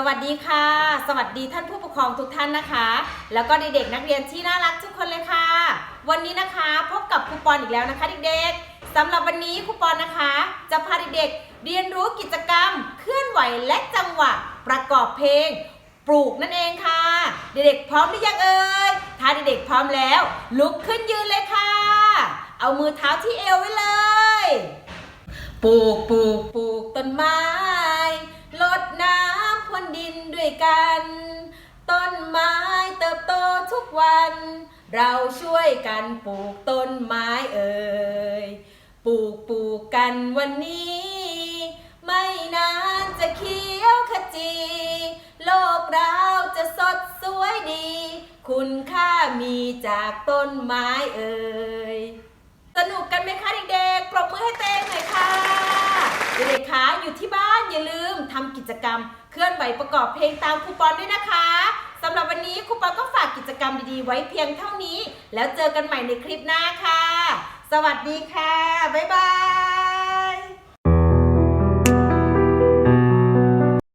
สวัสดีค่ะ สวัสดีท่านผู้ปกครองทุกท่านนะคะ แล้วก็เด็กๆนักเรียนที่น่ารักทุกคนเลยค่ะ วันนี้นะคะพบกับครูปอนอีกแล้วนะคะเด็กๆสำหรับวันนี้ครูปอนนะคะ จะพาเด็กๆเรียนรู้กิจกรรม เคลื่อนไหวและจังหวะ ประกอบเพลง ปลูกนั่นเองค่ะ เด็กๆพร้อมหรือยังเอ่ยถ้าเด็กๆพร้อมแล้ว ลุกขึ้นยืนเลยค่ะ เอามือเท้าที่เอวไว้เลย ปลูกปลูกปลูกต้นไม้ กัน ต้นไม้เติบโตทุกวัน เราช่วยกันปลูกต้นไม้เอ่ยปลูกปลูกกันวันนี้ ไม่นานจะเขียวขจี โลกเราจะสดสวยดี คุณค่ามีจากต้นไม้เอ่ยสนุกกันไหมคะเด็กๆปรบมือให้เต้งหน่อยค่ะเด็กๆคะอยู่ที่บ้าน อย่าลืมทำกิจกรรม เคลื่อนไหวประกอบเพลงตามคูปองด้วยนะคะสำหรับวันนี้คูปองก็ฝากกิจกรรมดีๆ ไว้เพียงเท่านี้ แล้วเจอกันใหม่ในคลิปหน้าค่ะ สวัสดีค่ะ บ๊ายบาย